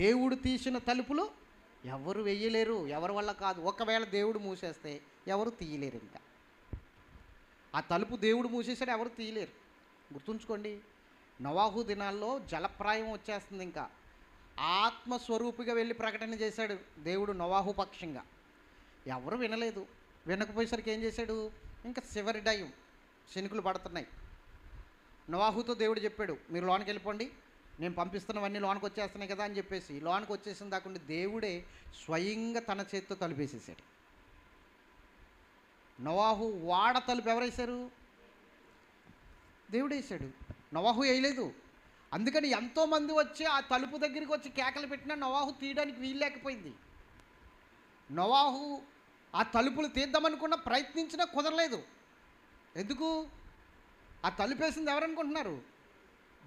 దేవుడు తీసిన తలుపులు ఎవరు వెయ్యలేరు ఎవరి వల్ల కాదు. ఒకవేళ దేవుడు మూసేస్తే ఎవరు తీయలేరు ఇంకా. ఆ తలుపు దేవుడు మూసేసాడు ఎవరు తీయలేరు. గుర్తుంచుకోండి నవాహు దినాల్లో జలప్రాయం వచ్చేస్తుంది ఇంకా. ఆత్మస్వరూపిగా వెళ్ళి ప్రకటన చేశాడు దేవుడు నవాహు పక్షంగా. ఎవరు వినలేదు. వినకపోయేసరికి ఏం చేశాడు? ఇంకా చివరి డయం శనికులు పడుతున్నాయి. నవాహుతో దేవుడు చెప్పాడు మీరు లోనికి వెళ్ళిపోండి నేను పంపిస్తున్నవన్నీ లోనికి వచ్చేస్తున్నాయి కదా అని చెప్పేసి లోనికి వచ్చేసిన దాకుండా దేవుడే స్వయంగా తన చేతితో తలుపేసేసాడు. నవాహు వాడ తలుపు ఎవరేశారు? దేవుడు నవాహు వేయలేదు. అందుకని ఎంతోమంది వచ్చి ఆ తలుపు దగ్గరికి వచ్చి కేకలు పెట్టినా నవాహు తీయడానికి వీలు లేకపోయింది. నవాహు ఆ తలుపులు తీద్దామనుకున్న ప్రయత్నించినా కుదరలేదు. ఎందుకు? ఆ తలుపు వేసింది ఎవరనుకుంటున్నారు?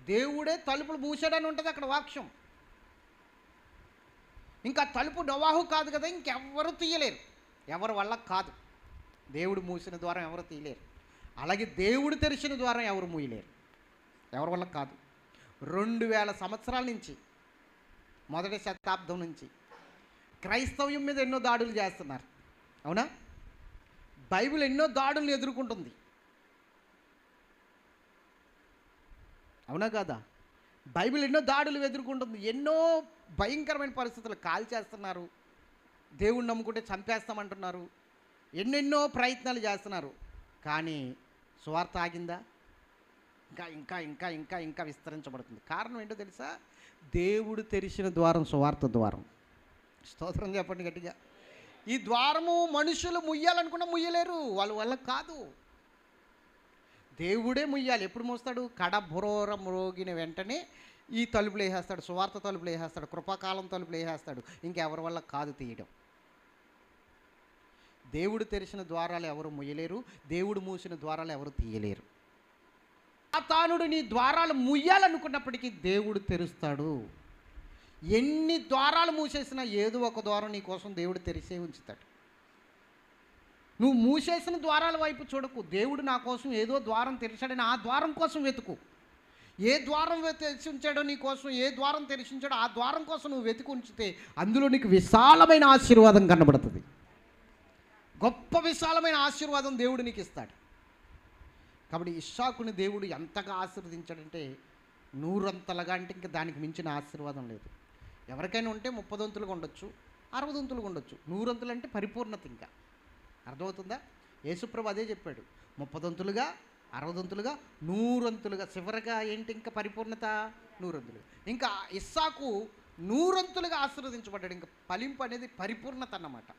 దేవుడే తలుపులు మూసాడని ఉంటుంది అక్కడ వాక్యం. ఇంకా తలుపు నవాహు కాదు కదా ఇంకెవ్వరు తీయలేరు. ఎవరి వల్ల కాదు. దేవుడు మూసిన ద్వారం ఎవరు తీయలేరు. అలాగే దేవుడు తెరిచిన ద్వారం ఎవరు మూయలేరు. ఎవరి వల్ల కాదు. రెండు వేల సంవత్సరాల నుంచి మొదటి శతాబ్దం నుంచి క్రైస్తవ్యం మీద ఎన్నో దాడులు చేస్తున్నారు. అవునా? బైబిల్ ఎన్నో దాడులను ఎదుర్కొంటుంది. అవునా కాదా? బైబిల్ ఎన్నో దాడులు ఎదుర్కొంటుంది ఎన్నో భయంకరమైన పరిస్థితులు కాల్ చేస్తున్నారు దేవుణ్ణి నమ్ముకుంటే చంపేస్తామంటున్నారు. ఎన్నెన్నో ప్రయత్నాలు చేస్తున్నారు. కానీ స్వార్థ ఆగిందా? ఇంకా ఇంకా ఇంకా ఇంకా ఇంకా విస్తరించబడుతుంది. కారణం ఏంటో తెలుసా? దేవుడు తెరిచిన ద్వారం సువార్త ద్వారం. స్తోత్రం చెప్పండి గట్టిగా. ఈ ద్వారము మనుషులు ముయ్యాలనుకున్నా ముయ్యలేరు. వాళ్ళ వల్ల కాదు. దేవుడే ముయ్యాలి. ఎప్పుడు మోస్తాడు? కడభ్రోర మ్రోగిన వెంటనే ఈ తలుపులు వేసేస్తాడు సువార్త తలుపులు వేసేస్తాడు కృపాకాలం తలుపులు వేసేస్తాడు. ఇంకెవరి వల్ల కాదు తీయడం. దేవుడు తెరిచిన ద్వారాలు ఎవరు ముయ్యలేరు? దేవుడు మూసిన ద్వారాలు ఎవరు తీయలేరు? సాతానుడు నీ ద్వారాలు ముయ్యాలనుకున్నప్పటికీ దేవుడు తెరుస్తాడు. ఎన్ని ద్వారాలు మూసేసినా ఏదో ఒక ద్వారం నీ కోసం దేవుడు తెరిసే ఉంచుతాడు. నువ్వు మూసేసిన ద్వారాల వైపు చూడకు. దేవుడు నా కోసం ఏదో ద్వారం తెరిచాడని ఆ ద్వారం కోసం వెతుకు. ఏ ద్వారం వె- తెరిచి ఉంచాడో నీ కోసం ఏ ద్వారం తెరిచి ఉంచాడో ఆ ద్వారం కోసం నువ్వు వెతుకు ఉంచితే అందులో నీకు విశాలమైన ఆశీర్వాదం కనబడుతుంది. గొప్ప విశాలమైన ఆశీర్వాదం దేవుడు నీకు ఇస్తాడు. కాబట్టి ఇషాకుని దేవుడు ఎంతగా ఆశీర్వదించాడంటే నూరంతలుగా అంటే ఇంకా దానికి మించిన ఆశీర్వాదం లేదు. ఎవరికైనా ఉంటే ముప్పదొంతులుగా ఉండొచ్చు అరవదొంతులుగా ఉండొచ్చు. నూరంతులు అంటే పరిపూర్ణత ఇంకా. అర్థమవుతుందా? యేసుప్రభు అదే చెప్పాడు. ముప్పదొంతులుగా అరవదొంతులుగా నూరంతులుగా. చివరగా ఏంటి ఇంకా పరిపూర్ణత? నూరంతులు. ఇంకా ఇస్సాకు నూరంతులుగా ఆశీర్వదించబడ్డాడు. ఇంకా ఫలింపు అనేది పరిపూర్ణత అన్నమాట.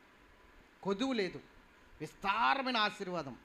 కొదువు లేదు. విస్తారమైన ఆశీర్వాదం.